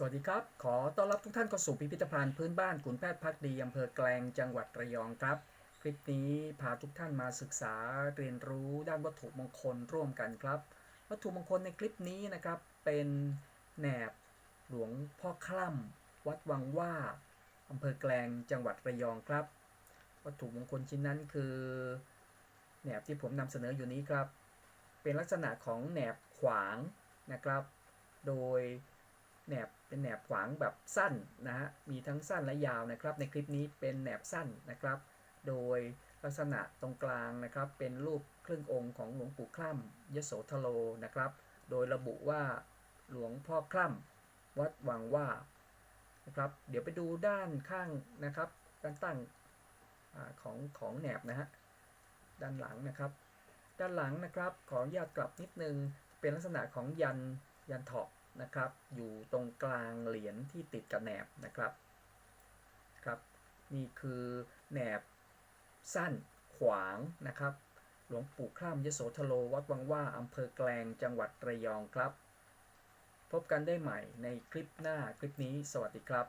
สวัสดีครับ ขอต้อนรับทุกท่านเข้าสู่พิพิธภัณฑ์พื้นบ้านขุนแพทย์พักดีอำเภอแกลงจังหวัดระยองครับ คลิปนี้พาทุกท่านมาศึกษาเรียนรู้ด้านวัตถุมงคลร่วมกันครับ วัตถุมงคลในคลิปนี้นะครับเป็นแหนบหลวงพ่อคล่ำวัดวังว่าอำเภอแกลงจังหวัดระยองครับ วัตถุมงคลชิ้นนั้นคือแหนบที่ผมนำเสนออยู่นี้ครับ เป็นลักษณะของแหนบขวางนะครับ โดย แหนบเป็นแหนบขวางแบบสั้นนะฮะมีทั้งสั้นและยาวนะครับ ในคลิปนี้เป็นแหนบสั้นนะครับ โดยลักษณะตรงกลางนะครับ เป็นรูปครึ่งองค์ของหลวงปู่คล่ำยโสธโลนะครับ โดยระบุว่าหลวงพ่อคล่ำวัดวังว่านะครับเดี๋ยวไปดูด้านข้างนะครับด้านตั้งอของของแหนบนะฮะด้านหลังนะครับ ด้านหลังนะครับขออนุญาตกลับนิดนึงเป็นลักษณะของยันยันเถาะ นะครับ อยู่ตรงกลางเหรียญที่ติดกับแหนบนะครับครับนี่คือแหนบสั้นขวางนะครับ หลวงปู่ครามยโสธโลวัดวังว่าอำเภอแกลงจังหวัดระยองครับ พบกันได้ใหม่ในคลิปหน้าคลิปนี้สวัสดีครับ